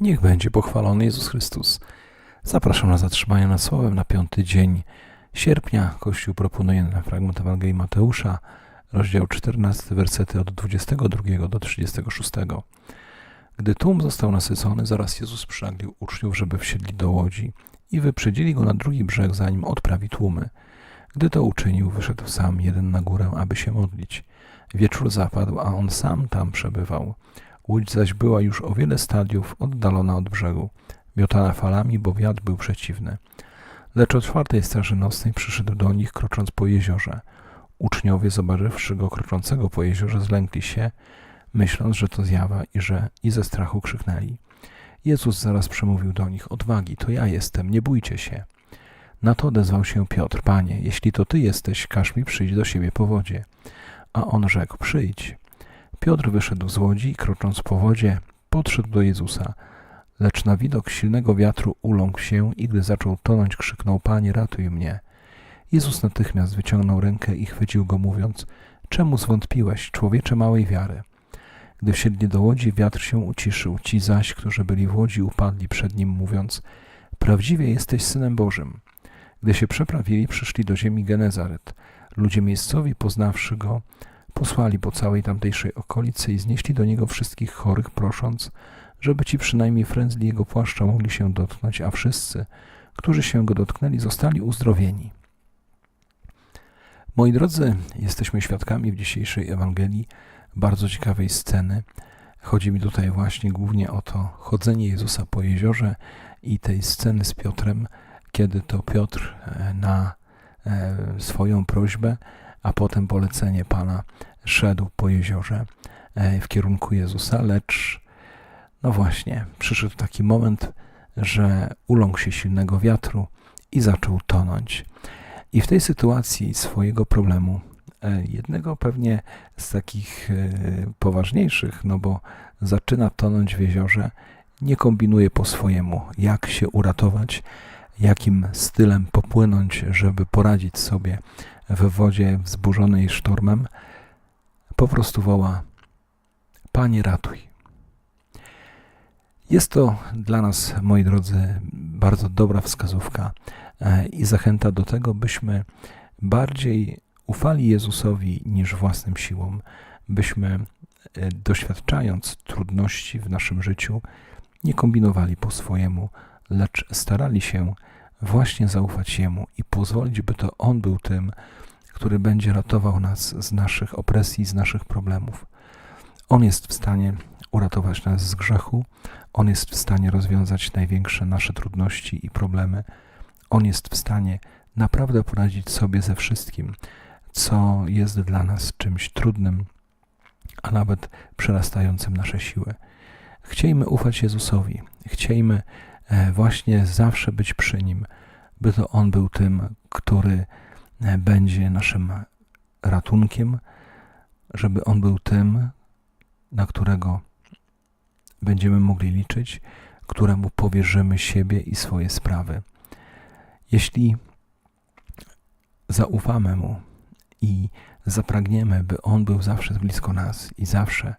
Niech będzie pochwalony Jezus Chrystus. Zapraszam na zatrzymanie nad słowem na piąty dzień sierpnia. Kościół proponuje na fragment Ewangelii Mateusza, rozdział 14, wersety od 22 do 36. Gdy tłum został nasycony, zaraz Jezus przynaglił uczniów, żeby wsiedli do łodzi i wyprzedzili go na drugi brzeg, zanim odprawi tłumy. Gdy to uczynił, wyszedł sam jeden na górę, aby się modlić. Wieczór zapadł, a on sam tam przebywał. Łódź zaś była już o wiele stadiów oddalona od brzegu, miotana falami, bo wiatr był przeciwny. Lecz o czwartej straży nocnej przyszedł do nich, krocząc po jeziorze. Uczniowie, zobaczywszy go kroczącego po jeziorze, zlękli się, myśląc, że to zjawa i że i ze strachu krzyknęli. Jezus zaraz przemówił do nich: Odwagi, to ja jestem, nie bójcie się. Na to odezwał się Piotr: Panie, jeśli to ty jesteś, każ mi przyjść do siebie po wodzie. A on rzekł: Przyjdź. Piotr wyszedł z łodzi i krocząc po wodzie, podszedł do Jezusa. Lecz na widok silnego wiatru uląkł się i gdy zaczął tonąć, krzyknął: Panie, ratuj mnie. Jezus natychmiast wyciągnął rękę i chwycił go, mówiąc: Czemu zwątpiłeś, człowiecze małej wiary? Gdy wsiedli do łodzi, wiatr się uciszył. Ci zaś, którzy byli w łodzi, upadli przed nim, mówiąc: Prawdziwie jesteś synem Bożym. Gdy się przeprawili, przyszli do ziemi Genezaret. Ludzie miejscowi, poznawszy go, posłali po całej tamtejszej okolicy i znieśli do niego wszystkich chorych, prosząc, żeby ci przynajmniej frędzli jego płaszcza mogli się dotknąć, a wszyscy, którzy się go dotknęli, zostali uzdrowieni. Moi drodzy, jesteśmy świadkami w dzisiejszej Ewangelii bardzo ciekawej sceny. Chodzi mi tutaj właśnie głównie o to chodzenie Jezusa po jeziorze i tej sceny z Piotrem, kiedy to Piotr e, na e, swoją prośbę, a potem polecenie Pana szedł po jeziorze e, w kierunku Jezusa, lecz no właśnie, przyszedł taki moment, że uląkł się silnego wiatru i zaczął tonąć. I w tej sytuacji swojego problemu, jednego pewnie z takich poważniejszych, no bo zaczyna tonąć w jeziorze, nie kombinuje po swojemu, jak się uratować, jakim stylem popłynąć, żeby poradzić sobie w wodzie wzburzonej sztormem, po prostu woła: Panie, ratuj. Jest to dla nas, moi drodzy, bardzo dobra wskazówka e, i zachęta do tego, byśmy bardziej ufali Jezusowi niż własnym siłom, byśmy e, doświadczając trudności w naszym życiu, nie kombinowali po swojemu, lecz starali się właśnie zaufać Jemu i pozwolić, by to On był tym, który będzie ratował nas z naszych opresji, z naszych problemów. On jest w stanie uratować nas z grzechu, On jest w stanie rozwiązać największe nasze trudności i problemy. On jest w stanie naprawdę poradzić sobie ze wszystkim, co jest dla nas czymś trudnym, a nawet przerastającym nasze siły. Chciejmy ufać Jezusowi, chciejmy właśnie zawsze być przy Nim, by to On był tym, który e, będzie naszym ratunkiem, żeby On był tym, na którego będziemy mogli liczyć, któremu powierzymy siebie i swoje sprawy. Jeśli zaufamy Mu i zapragniemy, by On był zawsze blisko nas i zawsze,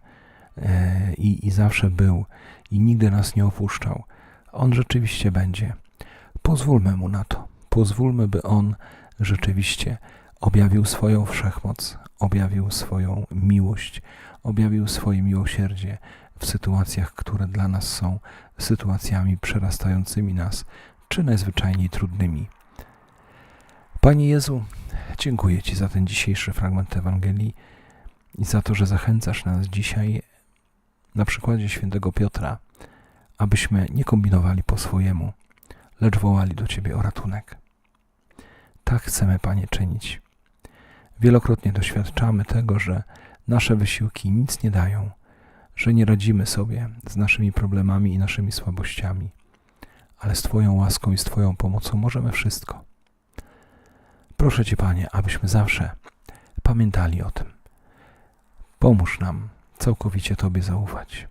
e, i, i zawsze był i nigdy nas nie opuszczał, on rzeczywiście będzie. Pozwólmy mu na to. Pozwólmy, by on rzeczywiście objawił swoją wszechmoc, objawił swoją miłość, objawił swoje miłosierdzie w sytuacjach, które dla nas są sytuacjami przerastającymi nas, czy najzwyczajniej trudnymi. Panie Jezu, dziękuję Ci za ten dzisiejszy fragment Ewangelii i za to, że zachęcasz nas dzisiaj na przykładzie świętego Piotra abyśmy nie kombinowali po swojemu, lecz wołali do Ciebie o ratunek. Tak chcemy, Panie, czynić. Wielokrotnie doświadczamy tego, że nasze wysiłki nic nie dają, że nie radzimy sobie z naszymi problemami i naszymi słabościami, ale z Twoją łaską i z Twoją pomocą możemy wszystko. Proszę Cię, Panie, abyśmy zawsze pamiętali o tym. Pomóż nam całkowicie Tobie zaufać.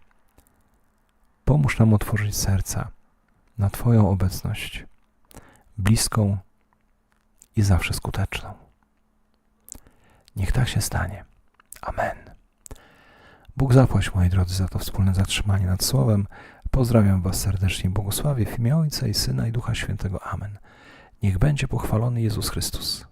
Pomóż nam otworzyć serca na Twoją obecność, bliską i zawsze skuteczną. Niech tak się stanie. Amen. Bóg zapłać, moi drodzy, za to wspólne zatrzymanie nad Słowem. Pozdrawiam Was serdecznie, błogosławię w imię Ojca i Syna i Ducha Świętego. Amen. Niech będzie pochwalony Jezus Chrystus.